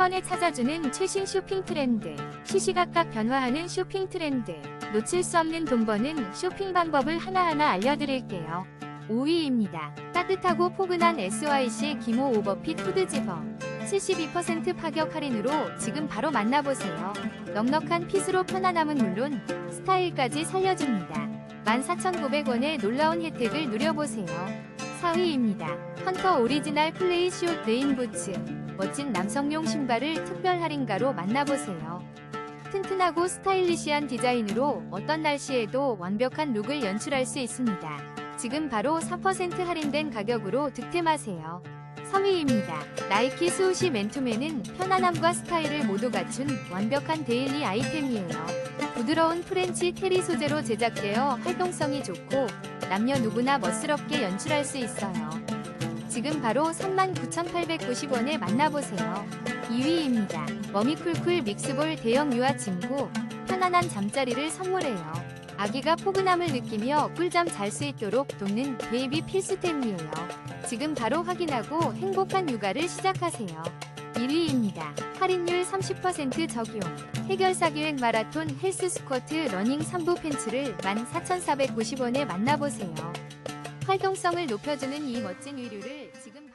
번에 찾아주는 최신 쇼핑 트렌드. 시시각각 변화하는 쇼핑 트렌드. 놓칠 수 없는 돈 버는 쇼핑 방법을 하나하나 알려드릴게요. 5위입니다. 따뜻하고 포근한 SYC 기모 오버핏 후드 집어. 72% 파격 할인으로 지금 바로 만나보세요. 넉넉한 핏으로 편안함은 물론 스타일까지 살려줍니다. 14,900원의 놀라운 혜택을 누려보세요. 4위입니다. 헌터 오리지널 플레이 숏 레인 부츠. 멋진 남성용 신발을 특별 할인가로 만나보세요. 튼튼하고 스타일리시한 디자인으로 어떤 날씨에도 완벽한 룩을 연출할 수 있습니다. 지금 바로 4% 할인된 가격으로 득템하세요. 3위입니다. 나이키 스우시 맨투맨은 편안함과 스타일을 모두 갖춘 완벽한 데일리 아이템이에요. 부드러운 프렌치 테리 소재로 제작되어 활동성이 좋고 남녀 누구나 멋스럽게 연출할 수 있어요. 지금 바로 39,890원에 만나보세요. 2위입니다. 머미쿨쿨 믹스볼 대형 유아 침구 편안한 잠자리를 선물해요. 아기가 포근함을 느끼며 꿀잠 잘 수 있도록 돕는 베이비 필수템이에요. 지금 바로 확인하고 행복한 육아를 시작하세요. 1위입니다. 할인율 30% 적용. 해결사 기획 마라톤 헬스 스쿼트 러닝 3부 팬츠를 14,490원에 만나보세요. 활동성을 높여주는 이 멋진 의류를 지금